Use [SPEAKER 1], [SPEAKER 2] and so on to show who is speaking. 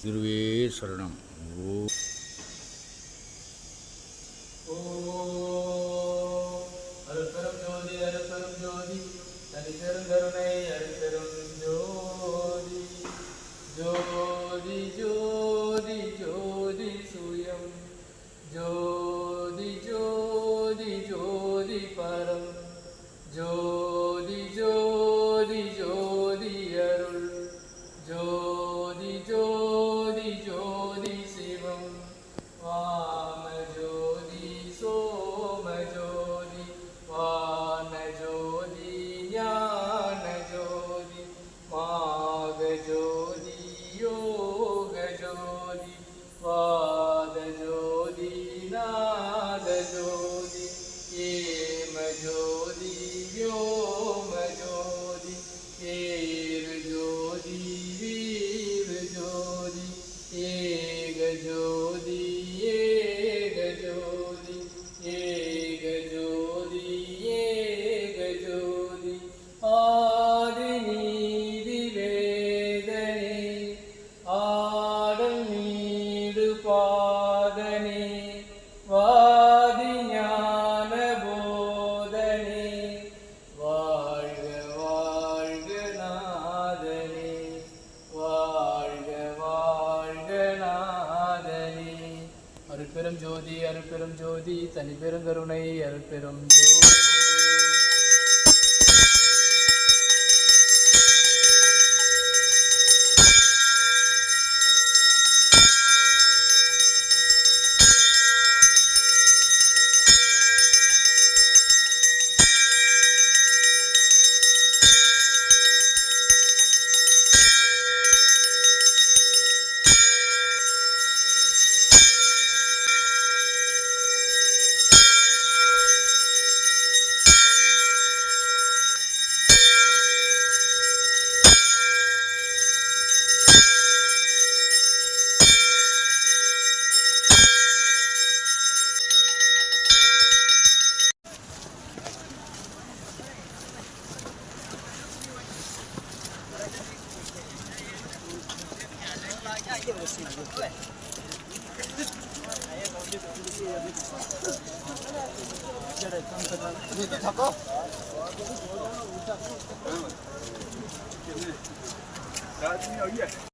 [SPEAKER 1] குருவே சரணம் ஓ.
[SPEAKER 2] அருட்பெரும் ஜோதி அருட்பெரும் ஜோதி தனிப்பெரும் கருணை அருட்பெரும் ஜோதி ஜோதி ஜோதி ஜோதி சுயம் ஜோ ज्यो दि गजो ये गजोरि ए गजो आरि वेदी आरीरु அருட்பெரும் ஜோதி அருட்பெரும் ஜோதி தனிப்பெரும் கருணை அருட்பெரும் ஜோதி. 잡고 나 지금 여기야?